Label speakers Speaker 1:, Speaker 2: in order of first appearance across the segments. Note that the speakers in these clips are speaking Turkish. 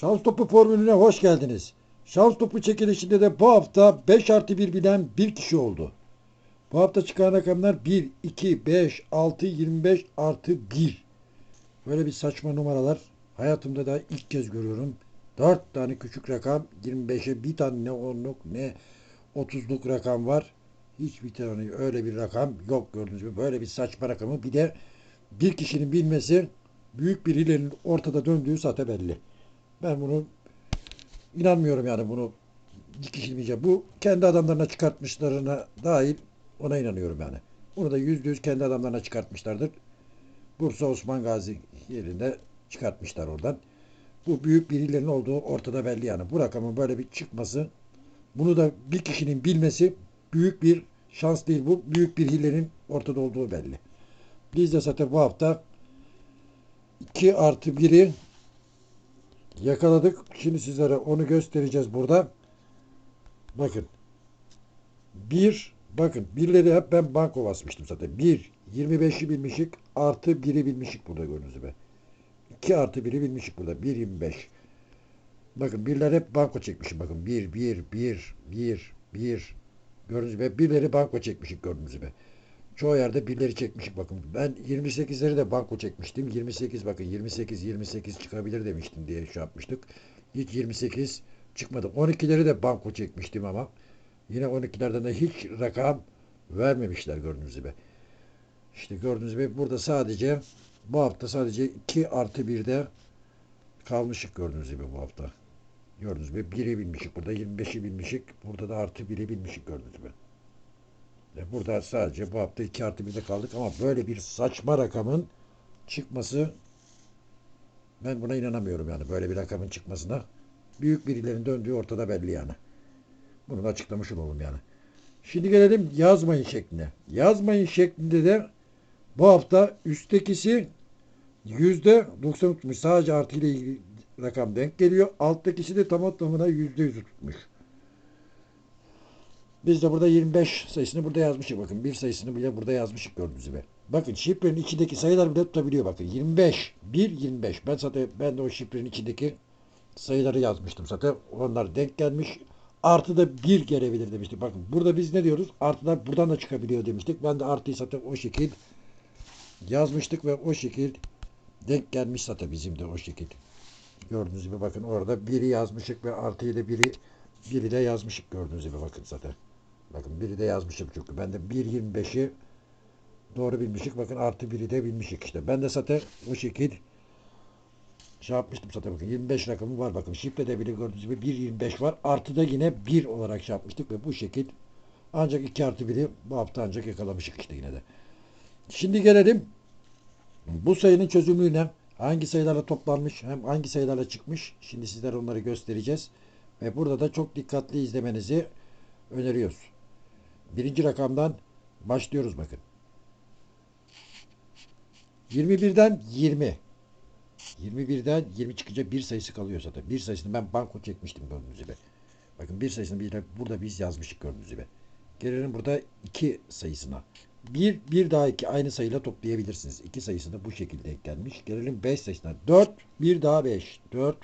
Speaker 1: Şans topu formülüne hoş geldiniz. Şans topu çekilişinde de bu hafta 5 artı 1 bilen bir kişi oldu. Bu hafta çıkan rakamlar 1, 2, 5, 6, 25 artı 1. Böyle bir saçma numaralar hayatımda da ilk kez görüyorum. 4 tane küçük rakam 25'e bir tane ne 10'luk ne 30'luk rakam var. Hiçbir tane öyle bir rakam yok gördüğünüz gibi. Böyle bir saçma rakamı bir de bir kişinin bilmesi büyük bir hilenin ortada döndüğü zaten belli. Ben bunu inanmıyorum yani bunu iki kişi bilmeyeceğim. Bu kendi adamlarına çıkartmışlarına dahil ona inanıyorum yani. Bunu da yüzde yüz kendi adamlarına çıkartmışlardır. Bursa Osman Gazi yerinde çıkartmışlar oradan. Bu büyük bir hilenin olduğu ortada belli yani. Bu rakamın böyle bir çıkması bunu da bir kişinin bilmesi büyük bir şans değil bu. Büyük bir hilenin ortada olduğu belli. Biz de zaten bu hafta 2 artı 1'i yakaladık. Şimdi sizlere onu göstereceğiz burada. Bakın. 1 bakın birleri hep ben banko basmıştım zaten. 1 25'i bilmişik artı 1'i bilmişik burada gördüğünüz gibi. 2 artı 1'i bilmişik burada. 1 25. Bakın birler hep banko çekmişim. Bakın 1 1 1 1 1 gördüğünüz gibi birleri banko çekmişik gördüğünüz gibi. Çoğu yerde birleri çekmişik bakın. Ben 28'leri de banko çekmiştim. 28 bakın 28 28 çıkabilir demiştim diye şey yapmıştık. Hiç 28 çıkmadı. 12'leri de banko çekmiştim ama yine 12'lerden de hiç rakam vermemişler gördüğünüz gibi. İşte gördüğünüz gibi burada sadece bu hafta sadece 2 artı 1'de kalmışık gördüğünüz gibi bu hafta. Gördüğünüz gibi 1'i bilmişik burada 25'i bilmişik. Burada da artı 1'i bilmişik gördüğünüz gibi. E Burada sadece bu hafta 2 artı 1'de kaldık ama böyle bir saçma rakamın çıkması ben buna inanamıyorum yani böyle bir rakamın çıkmasına. Büyük birilerin döndüğü ortada belli yani. Bunu da açıklamış olalım yani. Şimdi gelelim yazmayın şekline. Yazmayın şeklinde de bu hafta üsttekisi yüzde 90 tutmuş. Sadece artı ile ilgili rakam denk geliyor. Alttakisi de tamam tamına yüzde yüzü tutmuş. Biz de burada 25 sayısını burada yazmışız bakın. Bir sayısını bile burada yazmışız gördüğünüz gibi. Bakın şifrenin içindeki sayılar bile tutabiliyor bakın. 25, 1, 25. Ben zaten ben de o şifrenin içindeki sayıları yazmıştım zaten. Onlar denk gelmiş. Artı da 1 gelebilir demiştik. Bakın burada biz ne diyoruz? Artılar buradan da çıkabiliyor demiştik. Ben de artıyı zaten o şekil yazmıştık ve o şekil denk gelmiş zaten bizim de o şekil. Gördüğünüz gibi bakın orada biri yazmışık ve artıyı da biri biri de yazmışık gördüğünüz gibi bakın zaten. Bakın biri de yazmışım çünkü. Ben de 1.25'i doğru bilmişik. Bakın artı biri de bilmişik işte. Ben de zaten o şekil şey yapmıştım zaten bakın 25 rakamı var bakın şifrede bile gördüğünüz gibi 1.25 var artı da yine 1 olarak şey yapmıştık ve bu şekil ancak 2 artı 1'i bu hafta ancak yakalamışık işte yine de. Şimdi gelelim bu sayının çözümüne hangi sayılarla toplanmış hem hangi sayılarla çıkmış şimdi sizlere onları göstereceğiz ve burada da çok dikkatli izlemenizi öneriyoruz. Birinci rakamdan başlıyoruz bakın. 21'den 20. 21'den 20 çıkınca bir sayısı kalıyor zaten. Bir sayısını ben banko çekmiştim gördüğünüz gibi. Bakın bir sayısını bir burada biz yazmıştık gördüğünüz gibi. Gelelim burada iki sayısına. Bir, bir daha iki aynı sayıyla toplayabilirsiniz. İki sayısını bu şekilde eklenmiş. Gelelim 5 sayısına. 4, bir daha 5. 4,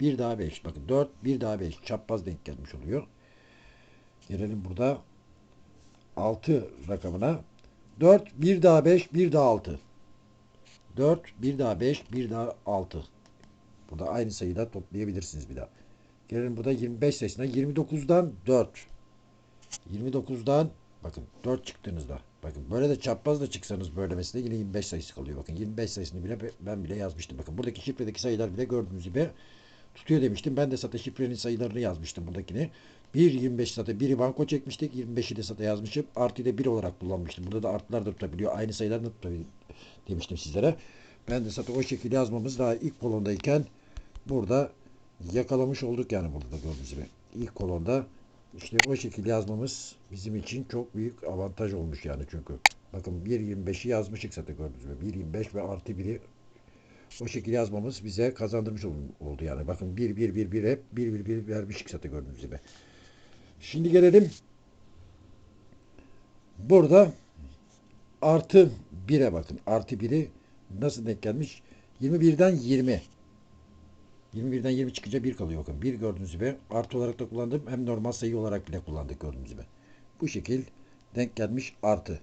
Speaker 1: bir daha 5. Bakın 4, bir daha 5. Çapraz denk gelmiş oluyor. Gelelim burada 6 rakamına. 4, bir daha 5, bir daha 6. 4, bir daha 5, bir daha 6. Burada aynı sayıda toplayabilirsiniz bir daha. Gelelim burada 25 sayısına. 29'dan 4. 29'dan bakın 4 çıktığınızda. Bakın böyle de çapraz da çıksanız böyle mesela yine 25 sayısı kalıyor. Bakın 25 sayısını bile ben bile yazmıştım. Bakın buradaki şifredeki sayılar bile gördüğünüz gibi tutuyor demiştim. Ben de zaten şifrenin sayılarını yazmıştım buradakini. 1, 25 zaten biri banko çekmiştik. 25'i de zaten yazmışım. Artıyı da 1 olarak kullanmıştım. Burada da artılar da tutabiliyor. Aynı sayılar da tutabiliyor demiştim sizlere. Ben de zaten o şekilde yazmamız daha ilk kolondayken burada yakalamış olduk yani burada da gördüğünüz gibi. İlk kolonda işte o şekilde yazmamız bizim için çok büyük avantaj olmuş yani çünkü. Bakın 1.25'i yazmışık zaten gördüğünüz gibi. 1.25 ve artı 1'i o şekilde yazmamız bize kazandırmış oldu yani. Bakın 1 1 1 1 hep 1 1 1 vermişik zaten gördüğünüz gibi. Şimdi gelelim burada artı 1'e bakın. Artı 1'i nasıl denk gelmiş? 21'den 20. 21'den 20 çıkınca 1 kalıyor bakın. 1 gördüğünüz gibi artı olarak da kullandım. Hem normal sayı olarak bile kullandık gördüğünüz gibi. Bu şekil denk gelmiş artı.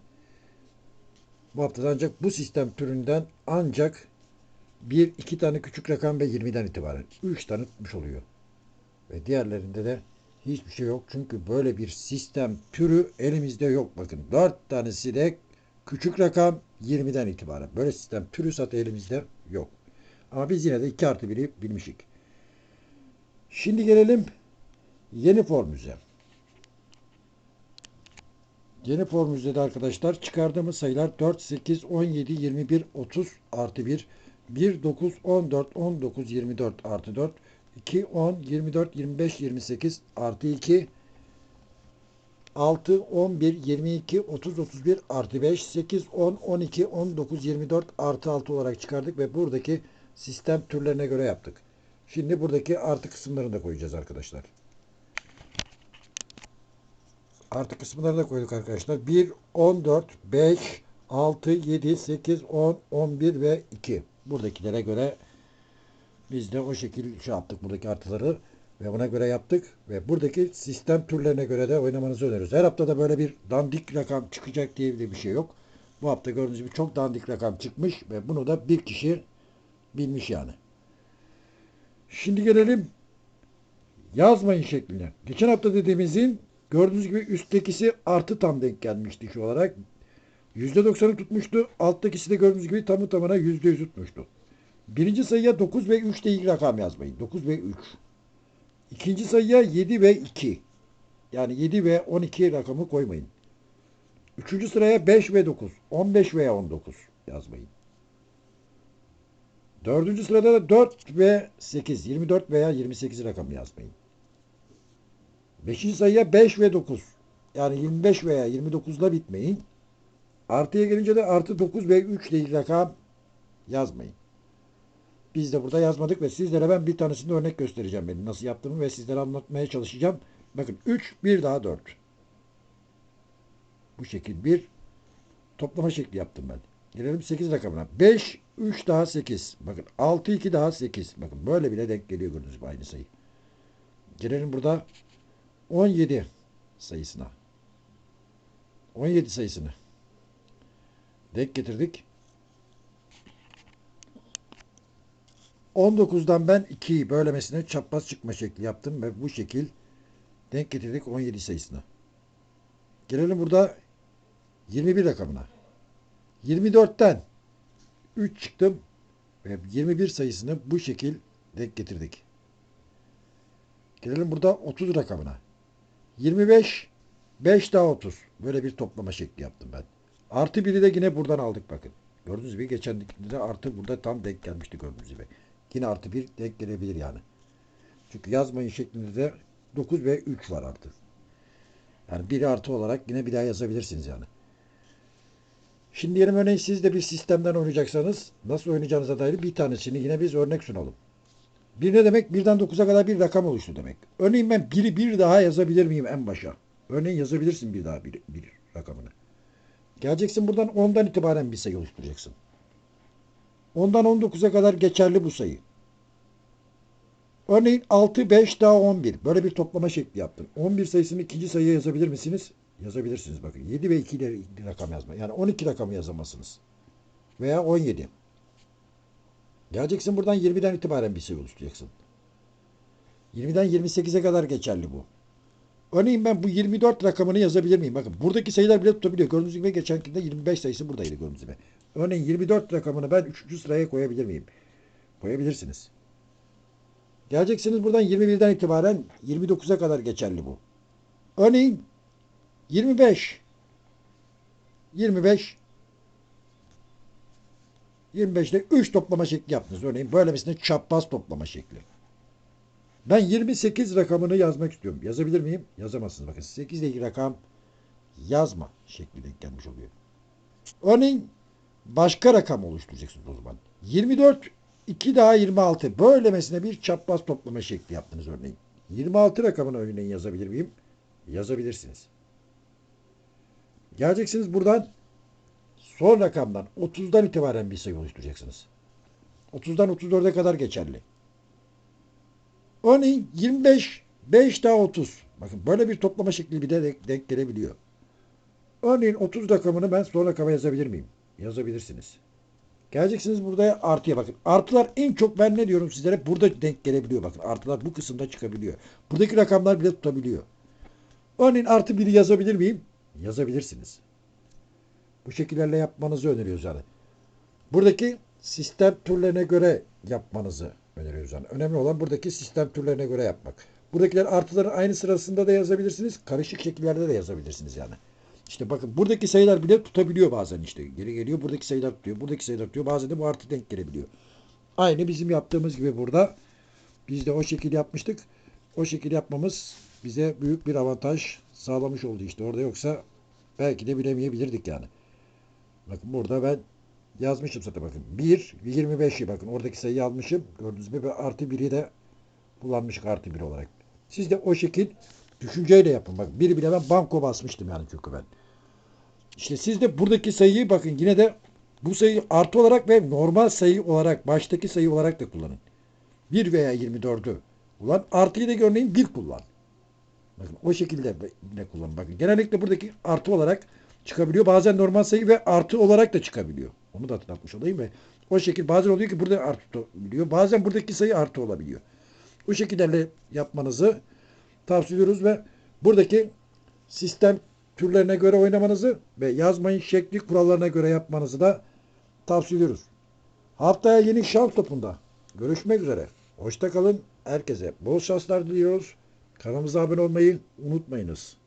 Speaker 1: Bu haftada ancak bu sistem türünden ancak bir iki tane küçük rakam ve 20'den itibaren 3 tane tutmuş oluyor. Ve diğerlerinde de hiçbir şey yok. Çünkü böyle bir sistem türü elimizde yok. Bakın 4 tanesi de küçük rakam 20'den itibaren. Böyle sistem türü zaten elimizde yok. Ama biz yine de 2 artı 1'i bilmişik. Şimdi gelelim yeni formüze. Yeni formülde de arkadaşlar çıkardığımız sayılar 4, 8, 17, 21, 30 artı 1, 1, 9, 14, 19, 24 artı 4, 2, 10, 24, 25, 28 artı 2, 6, 11, 22, 30, 31 artı 5, 8, 10, 12, 19, 24 artı 6 olarak çıkardık ve buradaki sistem türlerine göre yaptık. Şimdi buradaki artı kısımlarını da koyacağız arkadaşlar. Artı kısımlarını da koyduk arkadaşlar. 1, 14, 5, 6, 7, 8, 10, 11 ve 2. Buradakilere göre biz de o şekilde şey yaptık buradaki artıları ve buna göre yaptık ve buradaki sistem türlerine göre de oynamanızı öneriyoruz. Her hafta da böyle bir dandik rakam çıkacak diye bir şey yok. Bu hafta gördüğünüz gibi çok dandik rakam çıkmış ve bunu da bir kişi bilmiş yani. Şimdi gelelim yazmayın şekline. Geçen hafta dediğimizin gördüğünüz gibi üsttekisi artı tam denk gelmişti şu olarak. %90'ı tutmuştu. Alttakisi de gördüğünüz gibi tamı tamına %100 tutmuştu. Birinci sayıya 9 ve 3 ile ilgili rakam yazmayın. 9 ve 3. İkinci sayıya 7 ve 2. Yani 7 ve 12 rakamı koymayın. Üçüncü sıraya 5 ve 9. 15 veya 19 yazmayın. Dördüncü sırada da 4 ve 8. 24 veya 28 rakamı yazmayın. Beşinci sayıya 5 ve 9. Yani 25 veya 29 ile bitmeyin. Artıya gelince de artı 9 ve 3 ile ilgili rakam yazmayın. Biz de burada yazmadık ve sizlere ben bir tanesinde örnek göstereceğim benim nasıl yaptığımı ve sizlere anlatmaya çalışacağım. Bakın 3, 1 daha 4. Bu şekil bir toplama şekli yaptım ben. Gelelim 8 rakamına. 5, 3 daha 8. Bakın 6, 2 daha 8. Bakın böyle bile denk geliyor gördüğünüz gibi aynı sayı. Gelelim burada 17 sayısına. 17 sayısını denk getirdik. 19'dan ben 2'yi bölemesine çapraz çıkma şekli yaptım ve bu şekil denk getirdik 17 sayısına. Gelelim burada 21 rakamına. 24'ten 3 çıktım ve 21 sayısını bu şekil denk getirdik. Gelelim burada 30 rakamına. 25 5 daha 30. Böyle bir toplama şekli yaptım ben. Artı 1'i de yine buradan aldık bakın. Gördüğünüz gibi geçen de artı burada tam denk gelmişti gördüğünüz gibi. Yine artı 1 denk gelebilir yani. Çünkü yazmayın şeklinde de 9 ve 3 var artı. Yani 1 artı olarak yine bir daha yazabilirsiniz yani. Şimdi diyelim örneğin siz de bir sistemden oynayacaksanız nasıl oynayacağınıza dair bir tanesini yine biz örnek sunalım. Bir ne demek? Birden 9'a kadar bir rakam oluştu demek. Örneğin ben biri bir daha yazabilir miyim en başa? Örneğin yazabilirsin bir daha bir, bir rakamını. Geleceksin buradan 10'dan itibaren bir sayı oluşturacaksın. 10'dan 19'a kadar geçerli bu sayı. Örneğin 6, 5 daha 11. Böyle bir toplama şekli yaptım. 11 sayısını ikinci sayıya yazabilir misiniz? Yazabilirsiniz bakın. 7 ve 2 ile rakam yazma. Yani 12 rakamı yazamazsınız. Veya 17. Geleceksin buradan 20'den itibaren bir sayı oluşturacaksın. 20'den 28'e kadar geçerli bu. Örneğin ben bu 24 rakamını yazabilir miyim? Bakın buradaki sayılar bile tutabiliyor. Gördüğünüz gibi geçenkinde 25 sayısı buradaydı gördüğünüz gibi. Örneğin 24 rakamını ben 3. sıraya koyabilir miyim? Koyabilirsiniz. Geleceksiniz buradan 21'den itibaren 29'a kadar geçerli bu. Örneğin 25 25 25'te 3 toplama şekli yaptınız. Örneğin böylemesine çapraz toplama şekli. Ben 28 rakamını yazmak istiyorum. Yazabilir miyim? Yazamazsınız. Bakın 8 ile ilgili rakam yazma şekli denk gelmiş oluyor. Örneğin başka rakam oluşturacaksınız o zaman. 24 2 daha 26. Böylemesine bir çapraz toplama şekli yaptınız örneğin. 26 rakamını örneğin yazabilir miyim? Yazabilirsiniz. Geleceksiniz buradan son rakamdan 30'dan itibaren bir sayı oluşturacaksınız. 30'dan 34'e kadar geçerli. Örneğin 25, 5 daha 30. Bakın böyle bir toplama şekli bir de denk, denk gelebiliyor. Örneğin 30 rakamını ben son rakama yazabilir miyim? Yazabilirsiniz. Geleceksiniz burada artıya bakın. Artılar en çok ben ne diyorum sizlere burada denk gelebiliyor. Bakın artılar bu kısımda çıkabiliyor. Buradaki rakamlar bile tutabiliyor. Örneğin artı 1'i yazabilir miyim? Yazabilirsiniz. Bu şekillerle yapmanızı öneriyoruz yani. Buradaki sistem türlerine göre yapmanızı öneriyoruz yani. Önemli olan buradaki sistem türlerine göre yapmak. Buradakiler artıların aynı sırasında da yazabilirsiniz. Karışık şekillerde de yazabilirsiniz yani. İşte bakın buradaki sayılar bile tutabiliyor bazen işte. Geri geliyor buradaki sayılar tutuyor. Buradaki sayılar tutuyor. Bazen de bu artı denk gelebiliyor. Aynı bizim yaptığımız gibi burada. Biz de o şekil yapmıştık. O şekil yapmamız bize büyük bir avantaj sağlamış oldu işte. Orada yoksa belki de bilemeyebilirdik yani. Bakın burada ben yazmışım zaten bakın. 1 ve 25'i bakın oradaki sayıyı almışım. Gördüğünüz gibi artı 1'i de kullanmışık artı 1 olarak. Siz de o şekil düşünceyle yapın. Bak biri bile ben banko basmıştım yani çünkü ben. İşte siz de buradaki sayıyı bakın yine de bu sayıyı artı olarak ve normal sayı olarak baştaki sayı olarak da kullanın. 1 veya 24'ü kullan. Artıyı da örneğin 1 kullan. Bakın o şekilde yine kullanın. Bakın genellikle buradaki artı olarak çıkabiliyor. Bazen normal sayı ve artı olarak da çıkabiliyor. Onu da hatırlatmış olayım ve o şekil bazen oluyor ki burada artı olabiliyor. Bazen buradaki sayı artı olabiliyor. Bu şekillerle yapmanızı tavsiye ediyoruz ve buradaki sistem türlerine göre oynamanızı ve yazmayın şekli kurallarına göre yapmanızı da tavsiye ediyoruz. Haftaya yeni şans topunda görüşmek üzere. Hoşça kalın. Herkese bol şanslar diliyoruz. Kanalımıza abone olmayı unutmayınız.